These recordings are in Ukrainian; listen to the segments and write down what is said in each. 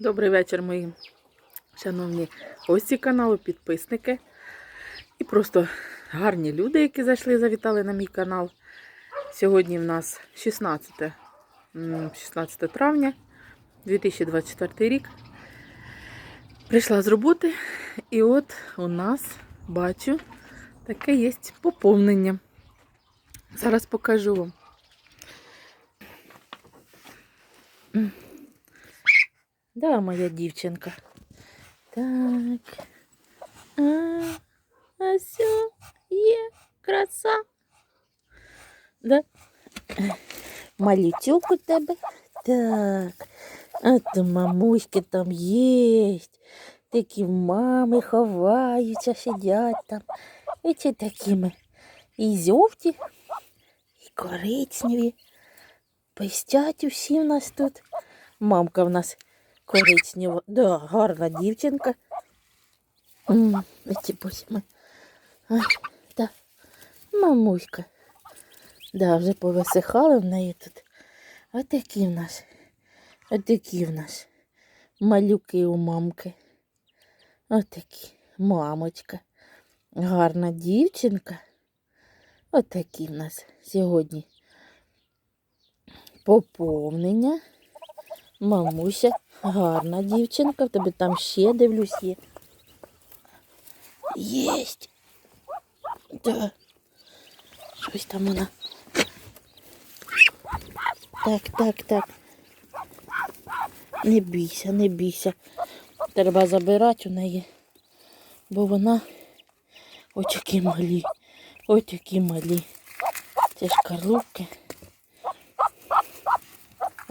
Добрий вечір, мої шановні гості каналу, підписники і просто гарні люди, які зайшли завітали на мій канал. Сьогодні в нас 16, 16 травня 2024 рік. Прийшла з роботи, і от у нас бачу таке є поповнення. Зараз покажу вам. Да, моя дівчинка. Так. А, а все, є краса. Да? Малютюк у тебе. Так. А то мамуськи там є. Такі мами ховаються, сидять там. І ці такими. І зьовті, і коричневі. Пистять усі в нас тут. Мамка в нас коричнева. Да, гарна дівчинка. Ці да. Мамуська. Да, вже повисихали в неї тут. Отакі в нас. Отакі в нас. Малюки у мамки. Отакі. Мамочка. Гарна дівчинка. Отакі в нас сьогодні. Поповнення. Мамуся, гарна дівчинка, в тебе там ще дивлюсь є. Єсть. Да. Щось там вона. Так, так, так. Не бійся, не бійся. Треба забирати у неї, бо вона ось такі малі. Ось такі малі. Це шкарлупки.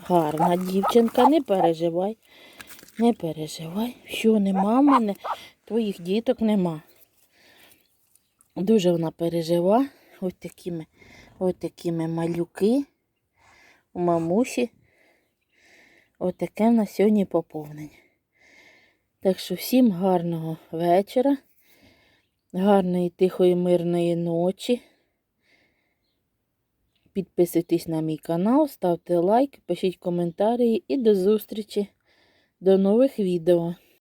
Гарна дівчинка, не переживай. Не переживай. Що нема в мене, твоїх діток нема. Дуже вона пережива. Ось такими, ось такими малюки у мамусі. Ось таке в нас сьогодні поповнення. Так що всім гарного вечора, гарної тихої, мирної ночі. Підписуйтесь на мій канал, ставте лайк, пишіть коментарі і до зустрічі, до нових відео.